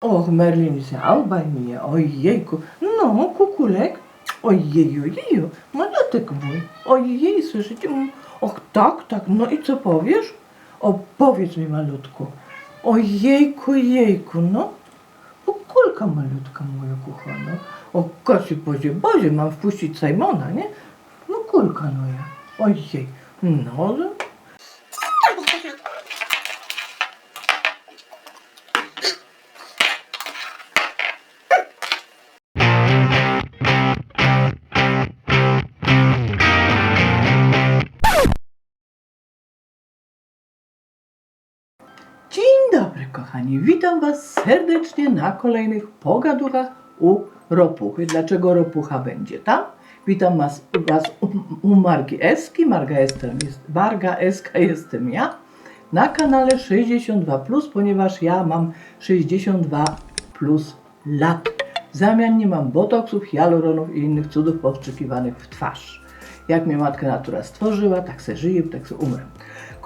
Och, Merlin zaubaj mnie, ojejku. No, kukulek. Ojeju, malutek mój. Ojej, słyszycie? Mm, Och, tak, tak, no i co powiesz? O, powiedz mi malutku. Ojejku, jejku, no. Kukulka malutka moja kochana. O, Kasiu, Boże, Boże, mam wpuścić Simona, nie? No, kulka moja. Ojej, no, kochani. Witam Was serdecznie na kolejnych pogaduchach u Ropuchy. Dlaczego Ropucha będzie tam? Witam Was, was u, u Margi Eski. Marga, jestem, jest, Marga Eska jestem ja na kanale 62, ponieważ ja mam 62 plus lat. W zamian nie mam botoksów, hialuronów i innych cudów powstrzykiwanych w twarz. Jak mnie matka natura stworzyła, tak se żyję, tak se umrę.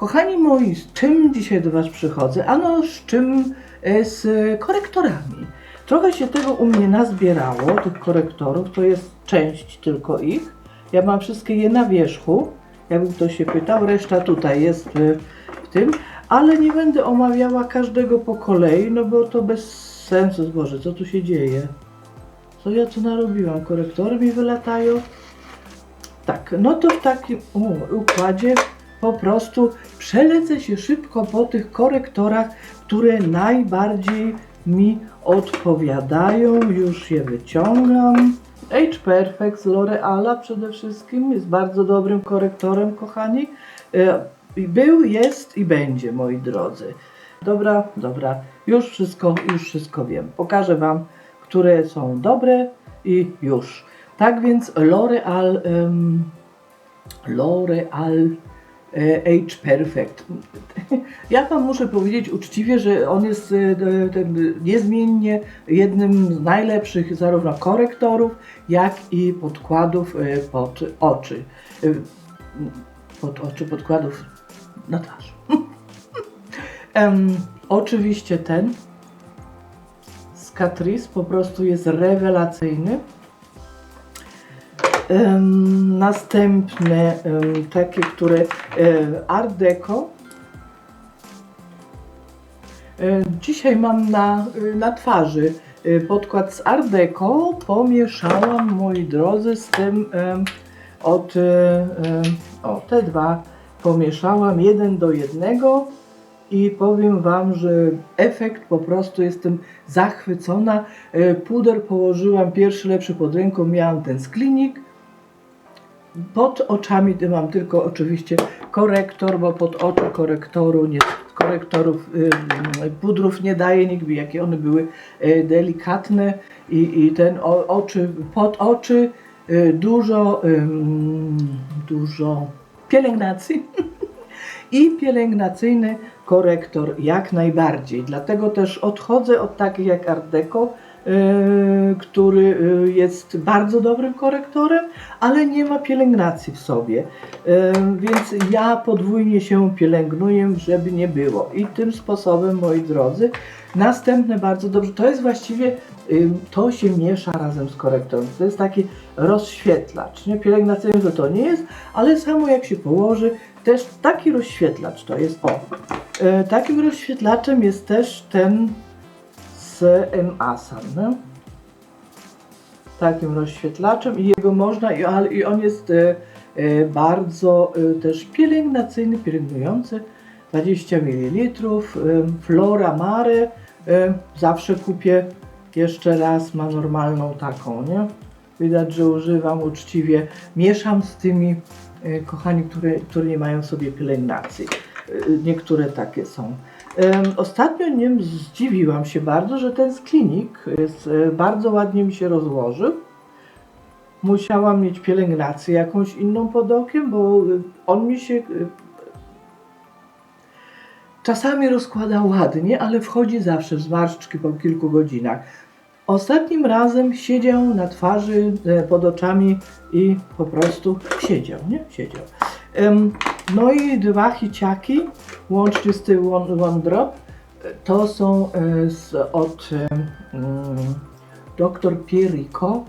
Kochani moi, z czym dzisiaj do Was przychodzę? Ano, z czym? E, Z korektorami. Trochę się tego u mnie nazbierało, tych korektorów, to jest część tylko ich. Ja mam wszystkie je na wierzchu, jakby ktoś się pytał, reszta tutaj jest w, w tym, ale nie będę omawiała każdego po kolei, no bo to bez sensu, Boże, co tu się dzieje? Co ja tu narobiłam? Korektory mi wylatają? Tak, no to w takim u, układzie po prostu przelecę się szybko po tych korektorach, które najbardziej mi odpowiadają. Już je wyciągam. Age Perfect z L'Oreala przede wszystkim jest bardzo dobrym korektorem, kochani. E, Był, jest i będzie, moi drodzy. Dobra, dobra, już wszystko, już wszystko wiem. Pokażę Wam, które są dobre i już. Tak więc L'Oreal, em, L'Oreal Age Perfect. Ja Wam muszę powiedzieć uczciwie, że on jest e, ten, niezmiennie jednym z najlepszych zarówno korektorów, jak i podkładów e, pod oczy. E, Pod oczy, podkładów na twarz. Em, oczywiście ten z Catrice po prostu jest rewelacyjny. Następne takie, które e, Art Deco. E, dzisiaj mam na, na twarzy e, podkład z Art Deco. Pomieszałam, moi drodzy, z tym od o, te dwa pomieszałam jeden do jednego i powiem Wam, że efekt po prostu jestem zachwycona. Puder położyłam pierwszy lepszy pod ręką, miałam ten z klinik. Pod oczami mam tylko oczywiście korektor, bo pod oczy korektoru nie, korektorów pudrów nie daje nikt jakie one były e, delikatne i, i ten oczy, pod oczy y, dużo, dużo pielęgnacji i pielęgnacyjny korektor jak najbardziej. Dlatego też odchodzę od takich jak Art Deco, który yy, jest bardzo dobrym korektorem, ale nie ma pielęgnacji w sobie. Yy, więc ja podwójnie się pielęgnuję, żeby nie było. I tym sposobem, moi drodzy, następne bardzo dobrze, to jest właściwie, yy, to się miesza razem z korektorem. To jest taki rozświetlacz. Nie? Pielęgnacyjny to to nie jest, ale samo jak się położy, też taki rozświetlacz to jest. O, e, takim rozświetlaczem jest też ten M-Asan. No? Takim rozświetlaczem i jego można, i, ale- i on jest e, e, bardzo e, też pielęgnacyjny, pielęgnujący. 20 ml. Flora Mare. Zawsze kupię jeszcze raz, ma normalną taką, nie? Widać, że używam uczciwie. Mieszam z tymi kochani, które, które nie mają sobie pielęgnacji. Niektóre takie są. Ostatnio nim zdziwiłam się bardzo, że ten z klinik jest, e, bardzo ładnie mi się rozłożył. Musiałam mieć pielęgnację jakąś inną pod okiem, bo e, on mi się e, czasami rozkłada ładnie, ale wchodzi zawsze w zmarszczki po kilku godzinach. Ostatnim razem siedział na twarzy, pod oczami i po prostu siedział, nie? Siedział. No i dwa hiciaki, łącznie z tym one, one drop, To są e, z, od mm, dr Pierico.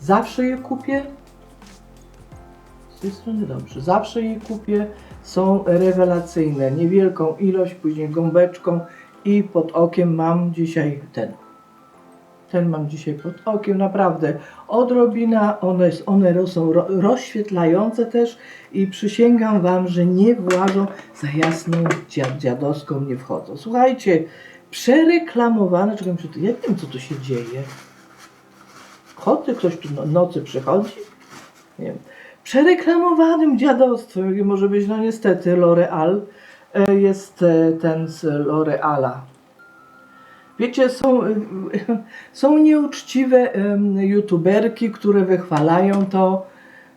Zawsze je kupię. Z tej strony dobrze. Zawsze je kupię. Są rewelacyjne. Niewielką ilość, później gąbeczką i pod okiem mam dzisiaj ten. Ten mam dzisiaj pod okiem, naprawdę odrobina, one, one są ro, rozświetlające też i przysięgam Wam, że nie włażą za jasną dziad, dziadowską, nie wchodzą. Słuchajcie, przereklamowane, czekaj, muszę tu- ja nie wiem co tu się dzieje. Choty, ktoś tu no, nocy przychodzi? Nie wiem. Przereklamowanym dziadostwem, jakie może być, no niestety, L'Oreal, e, jest e, ten z L'Oreala. Wiecie, są, są nieuczciwe youtuberki, które wychwalają to,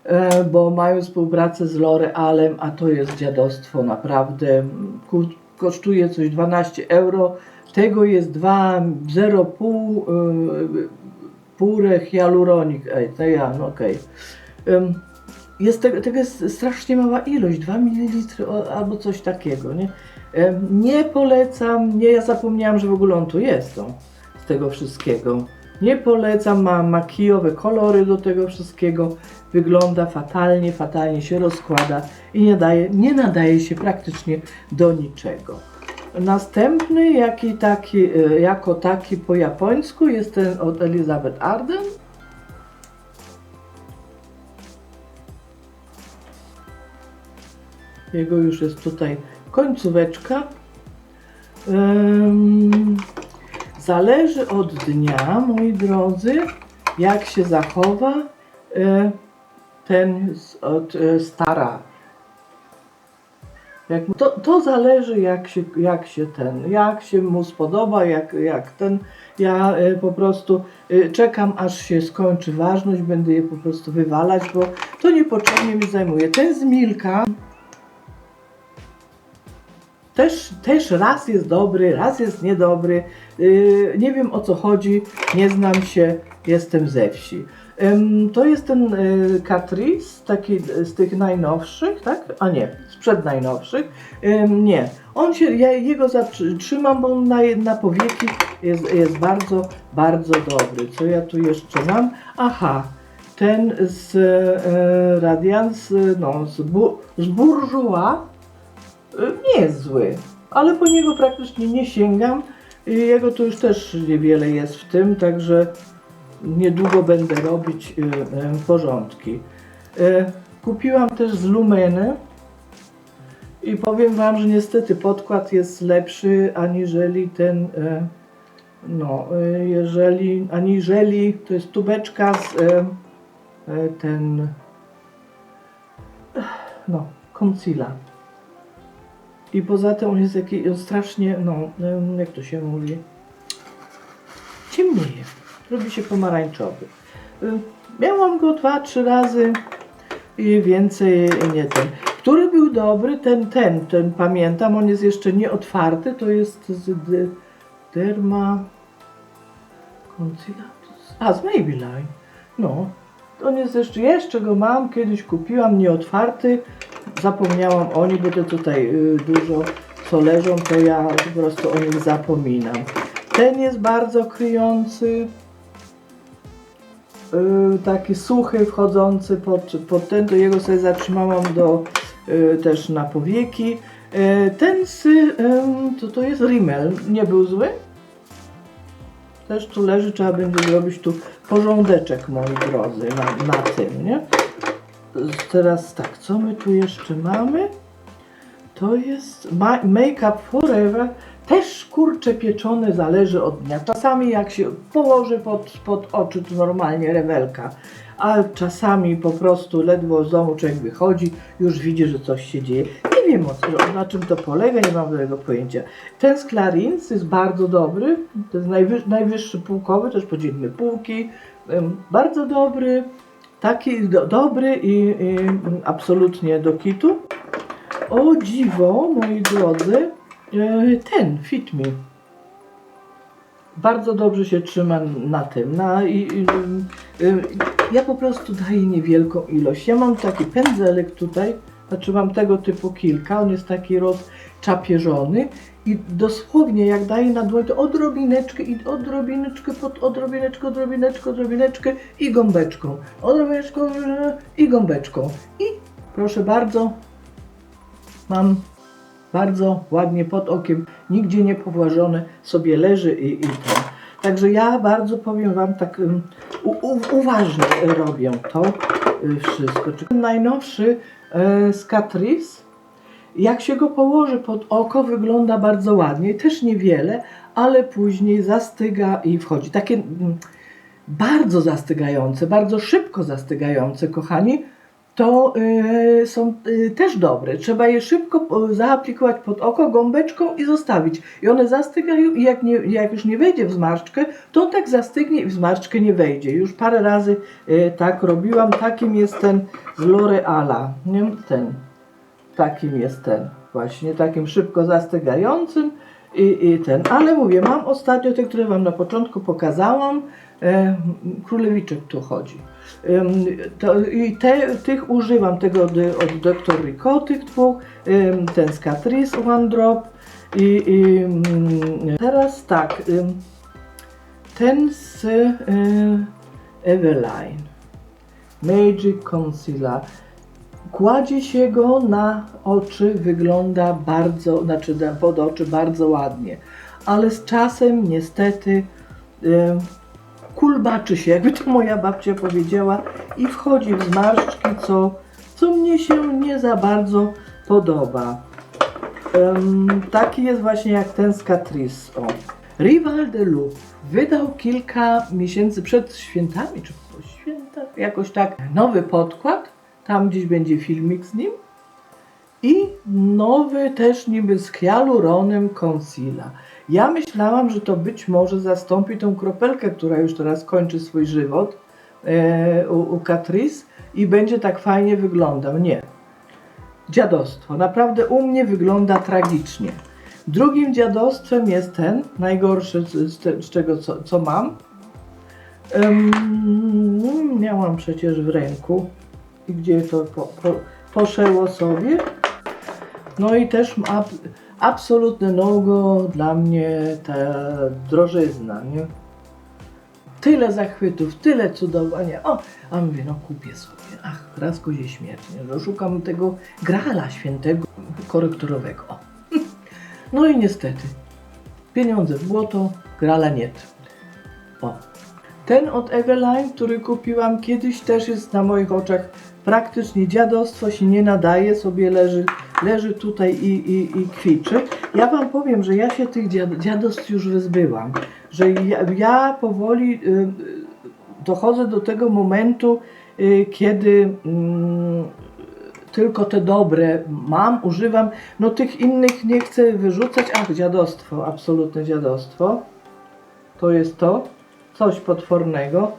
e, bo mają współpracę z L'Orealem, a to jest dziadostwo naprawdę. Kosztuje coś 12 euro, tego jest 2,05 y, pure hialuronik. Ej, to ja, no okej. Em, Jest tego, jest strasznie mała ilość, 2 ml albo coś takiego, nie? Nie polecam, nie, ja zapomniałam, że w ogóle on tu jest, o, z tego wszystkiego. Nie polecam, ma makijowe kolory do tego wszystkiego, wygląda fatalnie, fatalnie się rozkłada i nie, daje, nie nadaje się praktycznie do niczego. Następny, jaki taki, e, jako taki po japońsku jest ten od Elizabeth Arden. Jego już jest tutaj końcóweczka. Zależy od dnia, moi drodzy, jak się zachowa e, ten od e, stara. To, to zależy jak się, jak się ten, jak się mu spodoba, jak, jak ten. Ja e, po prostu czekam aż się skończy ważność, będę je po prostu wywalać, bo to niepotrzebnie mi zajmuje. Ten z Milka też, też raz jest dobry, raz jest niedobry. Yy, nie wiem o co chodzi, nie znam się, jestem ze wsi. To jest ten yy, Catrice, taki z tych najnowszych, tak? A nie, sprzed najnowszych. Nie, on się, ja jego zatrzymam, bo on na, na powieki jest, jest bardzo, bardzo dobry. Co ja tu jeszcze mam? Aha, ten z e, Radiance, no, z, bu, z Bourjois y, nie jest zły, ale po niego praktycznie nie sięgam. Jego tu już też niewiele jest w tym, także niedługo będę robić y, y, porządki. Y, Kupiłam też z Lumeny i powiem Wam, że niestety podkład jest lepszy aniżeli ten, no, jeżeli, aniżeli, to jest tubeczka z ten, no, concealer. I poza tym on jest taki on strasznie, no, em, jak to się mówi, ciemnieje. Robi się pomarańczowy. Ym, Miałam go dwa, trzy razy i więcej nie ten. Który był dobry, ten, ten, ten pamiętam, on jest jeszcze nie otwarty, to jest z de, Derma Concealatus. A, z Maybelline. No, on jest jeszcze, jeszcze go mam, kiedyś kupiłam, nieotwarty. Zapomniałam o nim, bo to tutaj y, dużo co leżą, to ja po prostu o nich zapominam. Ten jest bardzo kryjący, y, taki suchy, wchodzący pod, pod ten, to jego sobie zatrzymałam do, y, też na powieki. Ten z, y, to, to jest Rimmel, nie był zły? Też tu leży, trzeba będzie zrobić tu porządeczek, moi drodzy, na, na tym, nie? Teraz tak, co my tu jeszcze mamy? To jest ma- Make Up Forever. Też kurcze pieczone zależy od dnia. Czasami jak się położy pod, pod oczy, to normalnie rewelka. A czasami po prostu ledwo z domu człowiek wychodzi, już widzi, że coś się dzieje. Nie wiem o na czym to polega, nie mam tego pojęcia. Ten z Clarins jest bardzo dobry. To jest najwy- najwyższy półkowy, też podzielmy półki. Bardzo dobry. Taki do, dobry i, i absolutnie do kitu. O dziwo, moi drodzy, e, ten Fit Me. Bardzo dobrze się trzyma na tym. Na, i, i, y, ja po prostu daję niewielką ilość. Ja mam taki pędzelek tutaj, znaczy mam tego typu kilka, on jest taki rozczapieżony i dosłownie jak daję na dłoń, to odrobineczkę i odrobineczkę, pod odrobineczkę, odrobineczkę, odrobineczkę i gąbeczką. Odrobineczką i gąbeczką. I proszę bardzo, mam bardzo ładnie pod okiem, nigdzie nie powłażone, sobie leży i, i. Także ja bardzo powiem Wam tak um, u, uważnie robię to y, wszystko. Najnowszy e, z Catrice, jak się go położy pod oko, wygląda bardzo ładnie, też niewiele, ale później zastyga i wchodzi. Takie mm, bardzo zastygające, bardzo szybko zastygające, kochani, to y, są y, też dobre. Trzeba je szybko y, zaaplikować pod oko gąbeczką i zostawić. I one zastygają i jak, nie, jak już nie wejdzie w zmarszczkę, to tak zastygnie i w zmarszczkę nie wejdzie. Już parę razy tak robiłam. Takim jest ten z L'Oreala. Ten. Takim jest ten. Właśnie takim szybko zastygającym. I, I ten, ale mówię, mam ostatnio te, które Wam na początku pokazałam. E, królewiczek tu chodzi. Ym, to, I te, tych używam, tego od, od Dr. Rico, tych dwóch, ym, ten z Catrice One Drop i, i ym, teraz tak, ten z y, Eveline Magic Concealer. Kładzie się go na oczy, wygląda bardzo, znaczy na- pod oczy bardzo ładnie, ale z czasem niestety kulbaczy się, jakby to moja babcia powiedziała, i wchodzi w zmarszczki, co, co mnie się nie za bardzo podoba. Taki jest właśnie jak ten z Catrice. O. Rival de Loup wydał kilka miesięcy przed świętami, czy po świętach, jakoś tak, nowy podkład. Tam gdzieś będzie filmik z nim. I nowy też niby z hialuronem concealer. Ja myślałam, że to być może zastąpi tą kropelkę, która już teraz kończy swój żywot e, u, u Catrice i będzie tak fajnie wyglądał. Nie. Dziadostwo. Naprawdę u mnie wygląda tragicznie. Drugim dziadostwem jest ten, najgorszy z, te, z czego co, co mam. Em, miałam przecież w ręku i gdzie to po, po, poszło sobie. No i też ab, absolutne no-go dla mnie ta drożyzna, nie? Tyle zachwytów, tyle cudowania. O, a mówię, no kupię sobie. Ach, raz kozie śmierć, nie? Że szukam tego grala świętego, korektorowego. O. No i niestety, pieniądze w błoto, grala nie. O. Ten od Eveline, który kupiłam kiedyś, też jest na moich oczach praktycznie dziadostwo się nie nadaje, sobie leży, leży tutaj i, i, i kwiczy. Ja Wam powiem, że ja się tych dziad, dziadostw już wyzbyłam, że ja, ja powoli y, y, dochodzę do tego momentu, y, kiedy mm, tylko te dobre mam, używam, no tych innych nie chcę wyrzucać. Ach, dziadostwo, absolutne dziadostwo. To jest to, coś potwornego.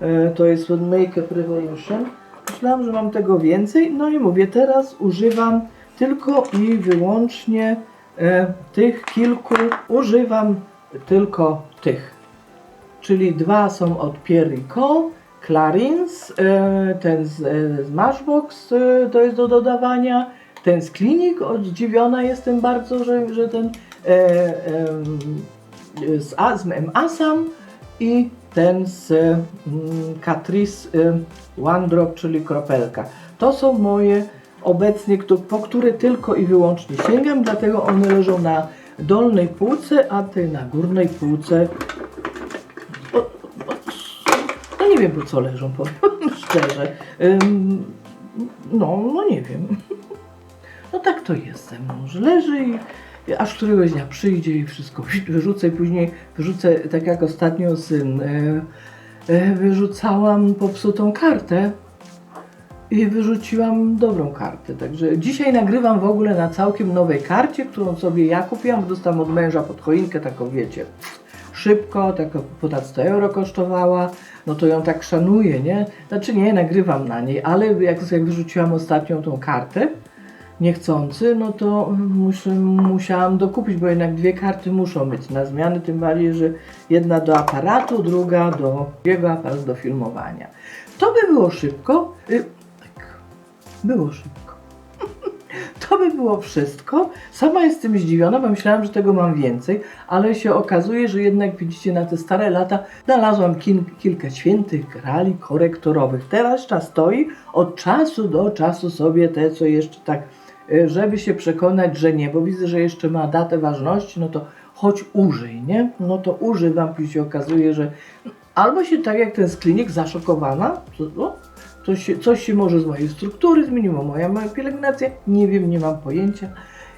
E, To jest Make Up Revolution. Myślałam, że mam tego więcej. No i mówię, teraz używam tylko i wyłącznie e, tych kilku. Używam tylko tych. Czyli dwa są od Pierre Rico, Clarins, e, ten z, e, z e, to jest do dodawania, ten z Klinik, zdziwiona jestem bardzo, że, że ten e, em, z, z. Asam i ten z mm, Catrice y, One Drop, czyli kropelka. To są moje obecnie, po które tylko i wyłącznie sięgam, dlatego one leżą na dolnej półce, a te na górnej półce. No nie wiem po co leżą, powiem szczerze. No, no nie wiem. No tak to jest ze mną, że leży i aż któregoś dnia przyjdzie i wszystko wyrzucę i później wyrzucę, tak jak ostatnio tym, e, e, wyrzucałam popsutą kartę i wyrzuciłam dobrą kartę. Także dzisiaj nagrywam w ogóle na całkiem nowej karcie, którą sobie ja kupiłam, dostałam od męża pod choinkę, taką wiecie, szybko, taka ponad 100 euro kosztowała, no to ją tak szanuję, nie? Znaczy nie, nagrywam na niej, ale jak, jak wyrzuciłam ostatnią tą kartę, niechcący, no to muszę, musiałam dokupić, bo jednak dwie karty muszą być na zmiany, tym bardziej, że jedna do aparatu, druga do jego aparatu do filmowania. To by było szybko. Y, tak, było szybko. To by było wszystko. Sama jestem zdziwiona, bo myślałam, że tego mam więcej, ale się okazuje, że jednak widzicie na te stare lata znalazłam kil, kilka świętych grali korektorowych. Teraz czas stoi, od czasu do czasu sobie te, co jeszcze tak, żeby się przekonać, że nie, bo widzę, że jeszcze ma datę ważności, no to choć użyj, nie? No to używam, później się okazuje, że albo się tak jak ten sklinik zaszokowana, no, coś się, coś się może z mojej struktury zmieniło, moja, moja pielęgnacja, nie wiem, nie mam pojęcia,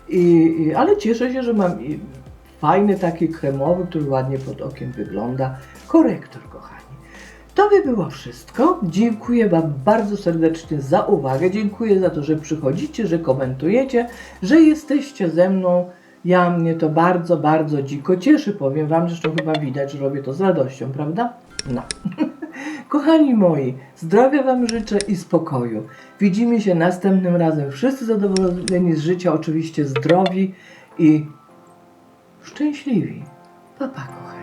I, i, ale cieszę się, że mam i fajny taki kremowy, który ładnie pod okiem wygląda, korektor, kochani. To by było wszystko. Dziękuję Wam bardzo serdecznie za uwagę. Dziękuję za to, że przychodzicie, że komentujecie, że jesteście ze mną. Ja mnie to bardzo, bardzo dziko cieszy. Powiem Wam, zresztą chyba widać, że robię to z radością, prawda? No. Kochani moi, zdrowia Wam życzę i spokoju. Widzimy się następnym razem. Wszyscy zadowoleni z życia, oczywiście zdrowi i szczęśliwi. Pa, pa kochani.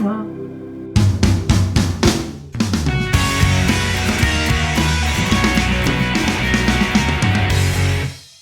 Au revoir.